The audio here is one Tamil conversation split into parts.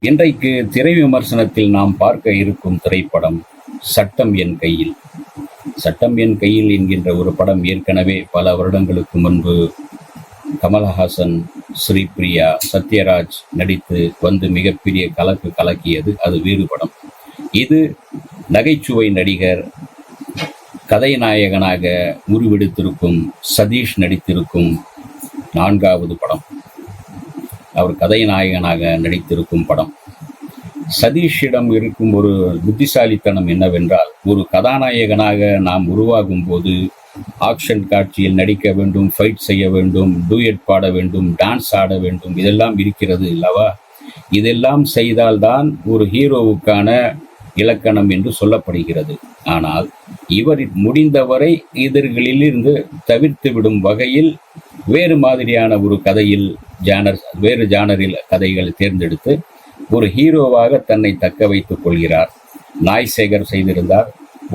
இன்றைக்கு திரை விமர்சனத்தில் நாம் பார்க்க இருக்கும் திரைப்படம் சட்டம் என் கையில். சட்டம் என் கையில் என்கின்ற ஒரு படம் ஏற்கனவே பல வருடங்களுக்கு முன்பு கமலஹாசன் ஸ்ரீபிரியா சத்யராஜ் நடித்து வந்து மிகப்பெரிய கலக்கு கலக்கியது. அது வீறு படம். இது நகைச்சுவை நடிகர் கதைநாயகனாக உருவெடுத்திருக்கும் சதீஷ் நடித்திருக்கும் நான்காவது படம். அவர் கதைநாயகனாக நடித்திருக்கும் படம். சதீஷிடம் இருக்கும் ஒரு புத்திசாலித்தனம் என்னவென்றால் ஒரு கதாநாயகனாக நாம் உருவாகும் போது ஆக்ஷன் காட்சியில் நடிக்க வேண்டும் ஃபைட் செய்ய வேண்டும் டூயட் பாட வேண்டும் டான்ஸ் ஆட வேண்டும் இதெல்லாம் இருக்கிறது இல்லவா இதெல்லாம் செய்தால்தான் ஒரு ஹீரோவுக்கான இலக்கணம் என்று சொல்லப்படுகிறது. ஆனால் இவர் முடிந்தவரை இதர்களிலிருந்து தவிர்த்து விடும் வகையில் வேறு மாதிரியான ஒரு கதையில் ஜானர் வேறு ஜானரில் கதைகளை தேர்ந்தெடுத்து ஒரு ஹீரோவாக தன்னை தக்க வைத்துக் கொள்கிறார். நாய் சேகர் செய்திருந்தார்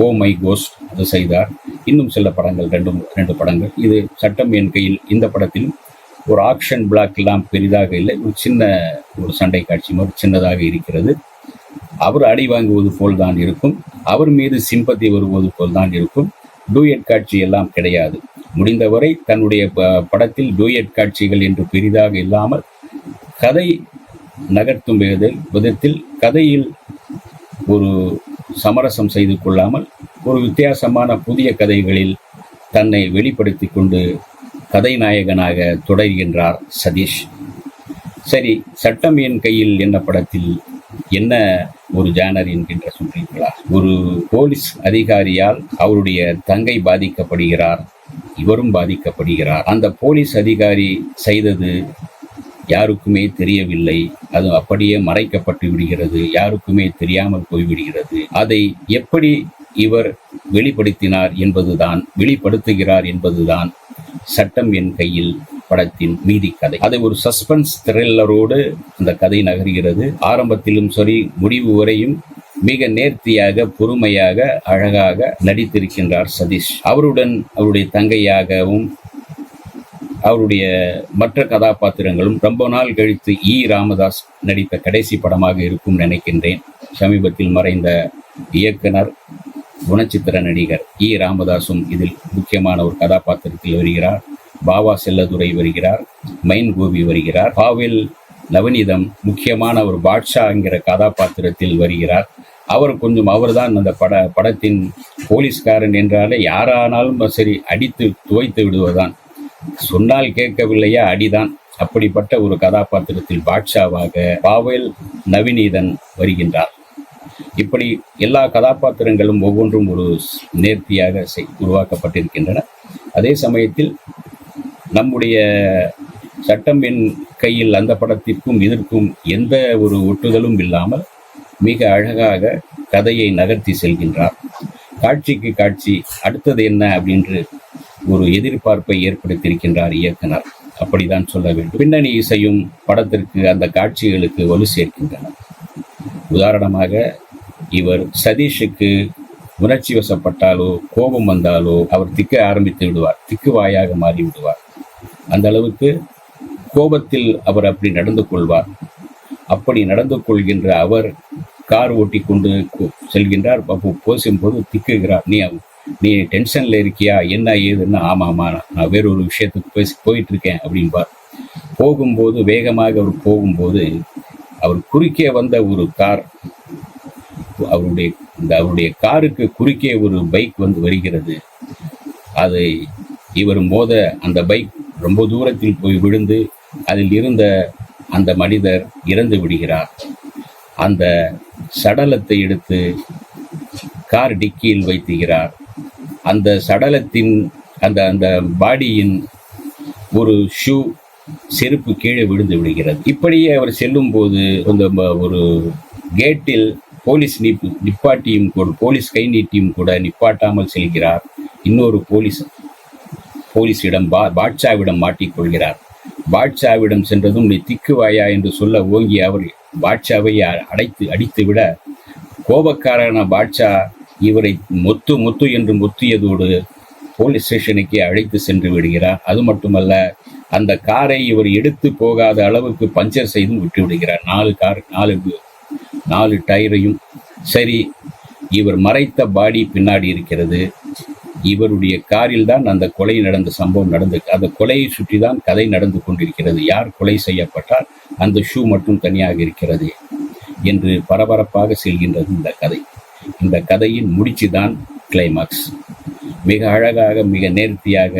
ஓ மை கோஸ்ட் அது செய்தார். இன்னும் சில படங்கள் ரெண்டு ரெண்டு படங்கள். இது சட்டம் என் கையில் இந்த படத்தில் ஒரு ஆக்ஷன் பிளாக் எல்லாம் பெரிதாக இல்லை ஒரு சின்ன ஒரு சண்டை காட்சி மாதிரி சின்னதாக இருக்கிறது. அவர் அடி வாங்குவது போல் தான் இருக்கும். அவர் மீது சிம்பத்தி வருவது போல் தான் இருக்கும். டூயட் காட்சி எல்லாம் கிடையாது. முடிந்தவரை தன்னுடைய ப- படத்தில் டூயட் காட்சிகள் என்று பெரிதாக இல்லாமல் கதை நகர்த்தும் விதத்தில் விதத்தில் கதையில் ஒரு சமரசம் செய்து கொள்ளாமல் ஒரு வித்தியாசமான புதிய கதைகளில் தன்னை வெளிப்படுத்தி கொண்டு கதைநாயகனாக தொடர்கின்றார் சதீஷ். சரி சட்டம் என் கையில் என்ன படத்தில் என்ன ஒரு ஜானர் என்கின்ற சொல்றீங்களா ஒரு போலீஸ் அதிகாரியால் அவருடைய தங்கை பாதிக்கப்படுகிறார். இவரும் பாதிக்கப்படுகிறார். அந்த போலீஸ் அதிகாரி செய்தது யாருக்குமே தெரியவில்லை. அது அப்படியே மறைக்கப்பட்டு விடுகிறது. யாருக்குமே தெரியாமல் போய்விடுகிறது. அதை எப்படி இவர் வெளிப்படுத்தினார் என்பதுதான் வெளிப்படுத்துகிறார் என்பதுதான் சட்டம் என் கையில் படத்தின் மீதி கதை. அதை ஒரு சஸ்பென்ஸ் த்ரில்லரோடு அந்த கதை நகர்கிறது. ஆரம்பத்திலும் சரி முடிவு வரையும் மிக நேர்த்தியாக பொறுமையாக அழகாக நடித்திருக்கின்றார் சதீஷ். அவருடன் அவருடைய தங்கையாகவும் அவருடைய மற்ற கதாபாத்திரங்களும் ரொம்ப நாள் கழித்து இ. ராமதாஸ் நடித்த கடைசி படமாக இருக்கும் நினைக்கின்றேன். சமீபத்தில் மறைந்த இயக்குனர் குணச்சித்திர நடிகர் இ. ராமதாசும் இதில் முக்கியமான ஒரு கதாபாத்திரத்தில் வருகிறார். பாவா செல்லதுரை வருகிறார் மைன் கோபி வருகிறார். பாவில் நவநீதம் முக்கியமான ஒரு பாட்ஷா என்கிற கதாபாத்திரத்தில் வருகிறார். அவர் கொஞ்சம் அவர்தான் அந்த பட படத்தின் போலீஸ்காரன் என்றாலே யாரானாலும் சரி அடித்து துவைத்து விடுவதுதான். சொன்னால் கேட்கவில்லையா? அடிதான். அப்படிப்பட்ட ஒரு கதாபாத்திரத்தில் பாட்ஷாவாக பாவேல் நவநீதன் வருகின்றார். இப்படி எல்லா கதாபாத்திரங்களும் ஒவ்வொன்றும் ஒரு நேர்த்தியாக செய்- உருவாக்கப்பட்டிருக்கின்றன. அதே சமயத்தில் நம்முடைய சட்டம் என் கையில் அந்த படத்திற்கும் இதற்கும் எந்த ஒரு ஒட்டுதலும் இல்லாமல் மிக அழகாக கதையை நகர்த்தி செல்கின்றார். காட்சிக்கு காட்சி அடுத்தது என்ன அப்படின்று ஒரு எதிர்பார்ப்பை ஏற்படுத்தியிருக்கின்றார் இயக்குனர். அப்படிதான் சொல்ல வேண்டும். பின்னணி இசையும் படத்திற்கு அந்த காட்சிகளுக்கு வலு சேர்க்கின்றன. உதாரணமாக இவர் சதீஷுக்கு உணர்ச்சி வசப்பட்டாலோ கோபம் வந்தாலோ அவர் திக்க ஆரம்பித்து விடுவார். திக்கு வாயாக மாறி விடுவார் அந்த அளவுக்கு கோபத்தில் அவர் அப்படி நடந்து கொள்வார். அப்படி நடந்து கொள்கின்ற அவர் கார் ஓட்டி கொண்டு செல்கின்றார். அப்போ போசும்போது திக்குகிறார். நீ நீ டென்ஷனில் இருக்கியா? என்ன ஏதுன்னு? ஆமாம் நான் வேறொரு விஷயத்துக்கு பேசி போயிட்டு இருக்கேன் அப்படின்பார். போகும்போது வேகமாக அவர் போகும்போது அவர் குறுக்கே வந்த ஒரு கார் அவருடைய இந்த அவருடைய காருக்கு குறுக்கே ஒரு பைக் வந்து வருகிறது. அதை இவர் மோத அந்த பைக் ரொம்ப தூரத்தில் போய் விழுந்து அதில் இருந்த அந்த மனிதர் இறந்து விடுகிறார். அந்த சடலத்தை எடுத்து கார் டிக்கியில் வைத்துகிறார் அந்த சடலத்தின் அந்த அந்த பாடியின் ஒரு ஷூ செருப்பு கீழே விழுந்து விடுகிறது. இப்படியே அவர் செல்லும் போது அந்த ம- ஒரு கேட்டில் போலீஸ் நிப் நிப்பாட்டியும் கூட போலீஸ் கை நீட்டியும் கூட நிப்பாட்டாமல் செல்கிறார். இன்னொரு போலீஸ் போலீஸிடம் பா பாட்ஷாவிடம் மாட்டிக்கொள்கிறார். பாட்ஷாவிடம் சென்றதும் நீ திக்குவாயா என்று சொல்ல ஓங்கிய அவர் பாட்ஷாவை அ- அடைத்து அடித்து விட கோபக்காரன பாட்ஷா இவரை மொத்து மொத்து என்று மொத்தியதோடு போலீஸ் ஸ்டேஷனுக்கு அழைத்து சென்று விடுகிறார். அது மட்டுமல்ல அந்த காரை இவர் எடுத்து போகாத அளவுக்கு பஞ்சர் செய்து விட்டு விடுகிறார். நாலு கார் நாலு நாலு டயரையும். சரி இவர் மறைத்த பாடி பின்னாடி இருக்கிறது. இவருடைய காரில் தான் அந்த கொலை நடந்த சம்பவம் நடந்து அந்த கொலையை சுற்றி தான் கதை நடந்து கொண்டிருக்கிறது. யார் கொலை செய்யப்பட்டால் அந்த ஷூ மட்டும் தனியாக இருக்கிறது என்று பரபரப்பாக செல்கின்றது இந்த கதை. இந்த கதையின் முடிச்சு தான் கிளைமாக்ஸ் மிக அழகாக மிக நேர்த்தியாக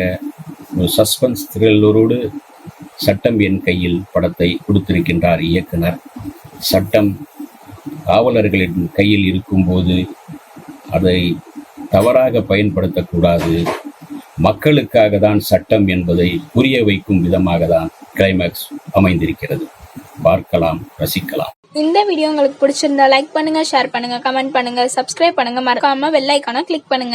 ஒரு சஸ்பென்ஸ் த்ரில்லரோடு சட்டம் என் கையில் படத்தை கொடுத்திருக்கின்றார் இயக்குனர். சட்டம் காவலர்களின் கையில் இருக்கும்போது அதை தவறாக பயன்படுத்தக்கூடாது. மக்களுக்காக தான் சட்டம் என்பதை புரிய வைக்கும் விதமாக தான் கிளைமேக்ஸ் அமைந்திருக்கிறது. பார்க்கலாம் ரசிக்கலாம். இந்த வீடியோ உங்களுக்கு பிடிச்சிருந்தா லைக் பண்ணுங்க ஷேர் பண்ணுங்க கமெண்ட் பண்ணுங்க சப்ஸ்கிரைப் பண்ணுங்க. மறக்காம வெள்ளைக்கான கிளிக் பண்ணுங்க.